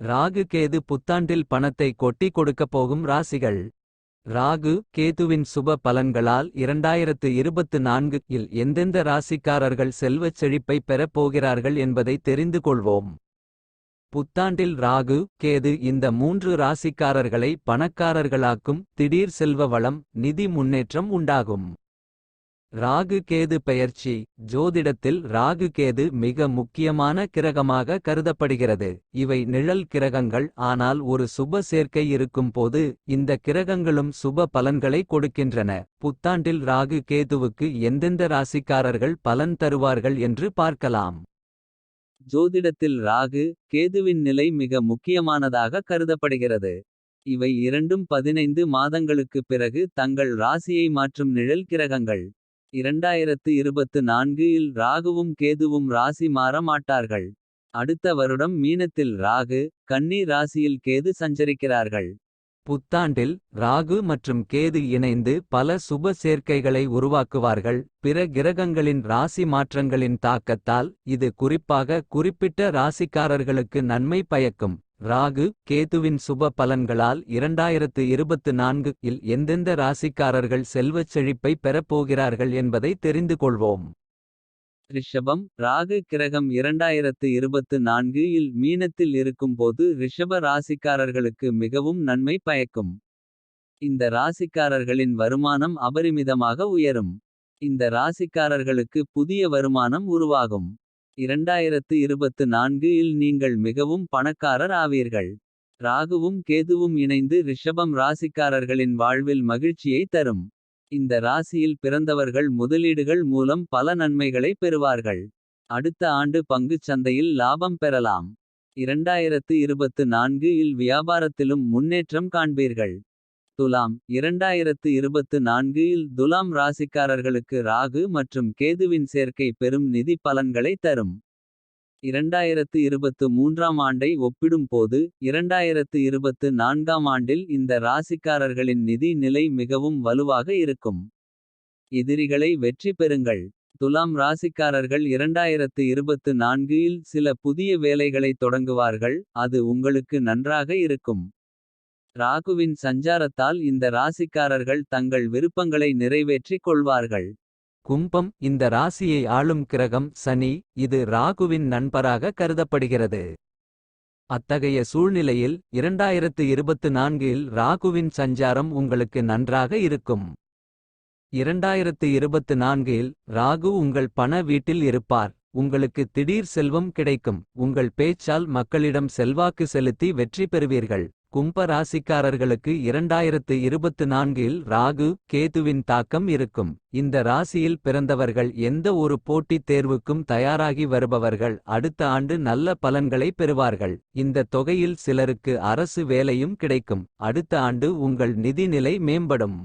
ராகு கேது புத்தாண்டில் பணத்தை கொட்டி கொடுக்கப் போகும் ராசிகள். ராகு கேதுவின் சுப பலன்களால் இரண்டாயிரத்து இருபத்து நான்கு இல் எந்தெந்த ராசிக்காரர்கள் செல்வச் செழிப்பை பெறப் போகிறார்கள் என்பதை தெரிந்து கொள்வோம். புத்தாண்டில் ராகு கேது இந்த மூன்று ராசிக்காரர்களை பணக்காரர்களாக்கும் திடீர் செல்வ வளம் நிதி முன்னேற்றம் உண்டாகும். ராகு கேது பெயர்ச்சி ஜோதிடத்தில் ராகு கேது மிக முக்கியமான கிரகமாக கருதப்படுகிறது. இவை நிழல் கிரகங்கள் ஆனால் ஒரு சுப சேர்க்கை இருக்கும் போது இந்த கிரகங்களும் சுப பலன்களை கொடுக்கின்றன. புத்தாண்டில் ராகு கேதுவுக்கு எந்தெந்த ராசிக்காரர்கள் பலன் தருவார்கள் என்று பார்க்கலாம். ஜோதிடத்தில் ராகு கேதுவின் நிலை மிக முக்கியமானதாக கருதப்படுகிறது. இவை இரண்டும் பதினைந்து மாதங்களுக்குப் பிறகு தங்கள் ராசியை மாற்றும் நிழல் கிரகங்கள். இரண்டாயிரத்து இருபத்து நான்கு இல் ராகுவும் கேதுவும் ராசி மாற மாட்டார்கள். அடுத்த வருடம் மீனத்தில் ராகு கன்னி ராசியில் கேது சஞ்சரிக்கிறார்கள். புத்தாண்டில் ராகு மற்றும் கேது இணைந்து பல சுப சேர்க்கைகளை உருவாக்குவார்கள். பிற கிரகங்களின் ராசி மாற்றங்களின் தாக்கத்தால் இது குறிப்பாக குறிப்பிட்ட ராசிக்காரர்களுக்கு நன்மை பயக்கும். ராகு கேதுவின் சுப பலன்களால் இரண்டாயிரத்து இருபத்து நான்கு இல் எந்தெந்த ராசிக்காரர்கள் செல்வச் செழிப்பை பெறப்போகிறார்கள் என்பதை தெரிந்து கொள்வோம். ரிஷபம் ராகு கிரகம் இரண்டாயிரத்து இருபத்து நான்கு இல் மீனத்தில் இருக்கும்போது ரிஷப ராசிக்காரர்களுக்கு மிகவும் நன்மை பயக்கும். இந்த ராசிக்காரர்களின் வருமானம் அபரிமிதமாக உயரும். இந்த ராசிக்காரர்களுக்கு புதிய வருமானம் உருவாகும். இரண்டாயிரத்து இருபத்து நான்கு இல் நீங்கள் மிகவும் பணக்காரர் ஆவீர்கள் ராகுவும் கேதுவும் இணைந்து ரிஷபம் ராசிக்காரர்களின் வாழ்வில் மகிழ்ச்சியை தரும். இந்த ராசியில் பிறந்தவர்கள் முதலீடுகள் மூலம் பல நன்மைகளை பெறுவார்கள். அடுத்த ஆண்டு பங்குச் சந்தையில் லாபம் பெறலாம். இரண்டாயிரத்து இருபத்து நான்கு இல் வியாபாரத்திலும் முன்னேற்றம் காண்பீர்கள். துலாம் இரண்டாயிரத்து இருபத்து நான்கு இல் துலாம் ராசிக்காரர்களுக்கு ராகு மற்றும் கேதுவின் சேர்க்கை பெரும் நிதி பலன்களை தரும். இரண்டாயிரத்து இருபத்து மூன்றாம் ஆண்டை ஒப்பிடும்போது இரண்டாயிரத்து இருபத்து நான்காம் ஆண்டில் இந்த ராசிக்காரர்களின் நிதி நிலை மிகவும் வலுவாக இருக்கும். எதிரிகளை வெற்றி பெறுங்கள். துலாம் ராசிக்காரர்கள் இரண்டாயிரத்து இருபத்து நான்கு இல் சில புதிய வேலைகளை தொடங்குவார்கள் அது உங்களுக்கு நன்றாக இருக்கும். ராகுவின் சஞ்சாரத்தால் இந்த ராசிக்காரர்கள் தங்கள் விருப்பங்களை நிறைவேற்றிக் கொள்வார்கள். கும்பம் இந்த ராசியை ஆளும் கிரகம் சனி இது ராகுவின் நண்பராக கருதப்படுகிறது. அத்தகைய சூழ்நிலையில் இரண்டாயிரத்து இருபத்து நான்கில் ராகுவின் சஞ்சாரம் உங்களுக்கு நன்றாக இருக்கும். இரண்டாயிரத்து இருபத்து நான்கில் ராகு உங்கள் பண வீட்டில் இருப்பார். உங்களுக்கு திடீர் செல்வம் கிடைக்கும். உங்கள் பேச்சால் மக்களிடம் செல்வாக்கு செலுத்தி வெற்றி பெறுவீர்கள். கும்ப ராசிக்காரர்களுக்கு இரண்டாயிரத்து இருபத்து நான்கில் ராகு கேதுவின் தாக்கம் இருக்கும். இந்த ராசியில் பிறந்தவர்கள் எந்த ஒரு போட்டித் தேர்வுக்கும் தயாராகி வருபவர்கள் அடுத்த ஆண்டு நல்ல பலன்களை பெறுவார்கள். இந்த தொகையில் சிலருக்கு அரசு வேலையும் கிடைக்கும். அடுத்த ஆண்டு உங்கள் நிதிநிலை மேம்படும்.